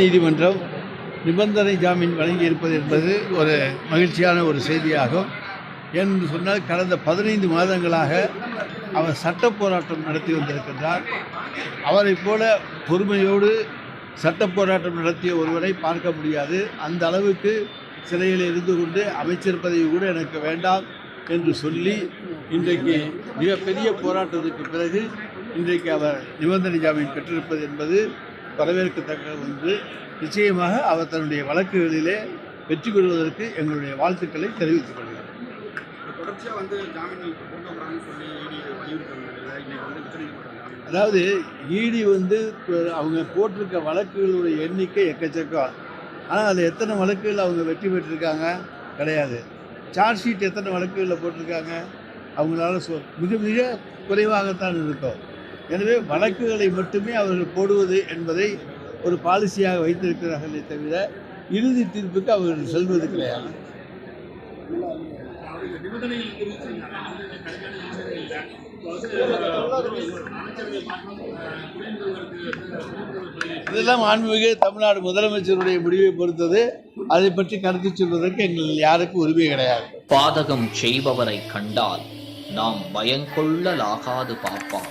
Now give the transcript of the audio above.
நீதிமன்றம் நிபந்தனை ஜாமீன் வழங்கியிருப்பது என்பது ஒரு மகிழ்ச்சியான ஒரு செய்தியாகும். என்று சொன்னால் கடந்த பதினைந்து மாதங்களாக அவர் சட்ட போராட்டம் நடத்தி வந்திருக்கின்றார். அவரைப் போல பொறுமையோடு சட்ட போராட்டம் நடத்திய ஒருவரை பார்க்க முடியாது. அந்த அளவுக்கு சிறையில் இருந்து கொண்டு அமைச்சர் பதவி கூட எனக்கு வேண்டாம் என்று சொல்லி இன்றைக்கு மிகப்பெரிய போராட்டத்துக்கு பிறகு இன்றைக்கு அவர் நிபந்தனை ஜாமீன் பெற்றிருப்பது என்பது வரவேற்கத்தக்க ஒன்று நிச்சயமாக அவர் தன்னுடைய வழக்குகளிலே வெற்றி பெறுவதற்கு எங்களுடைய வாழ்த்துக்களை தெரிவித்துக் வந்து ஜாமீன் கொண்டு சொல்லி வந்து உச்சநீதிமன்றம் ஜாமீன். அதாவது இடி வந்து இப்ப அவங்க போட்டிருக்க வழக்குகளுடைய எண்ணிக்கை எக்கச்சக்கம் ஆனால் அதில் எத்தனை வழக்குகள் அவங்க வெற்றி பெற்றிருக்காங்க? கிடையாது. சார்ஜ் ஷீட் எத்தனை வழக்குகளில் போட்டிருக்காங்க? அவங்களால சொ மிக மிக குறைவாகத்தான் இருக்கும். எனவே வழக்குகளை மட்டுமே அவர்கள் போடுவது என்பதை ஒரு பாலிசியாக வைத்திருக்கிறார்களே தவிர இறுதி தீர்ப்புக்கு அவர்கள் செல்வது கிடையாது. இதெல்லாம் ஆன்மீக தமிழ்நாடு முதலமைச்சருடைய முடிவை பொறுத்தது. அதை பற்றி கருத்து சொல்வதற்கு எங்கள் யாருக்கும் உரிமை கிடையாது. பாதகம் செய்பவரை கண்டால் நாம் பயங்கொள்ளலாகாது பார்ப்பான்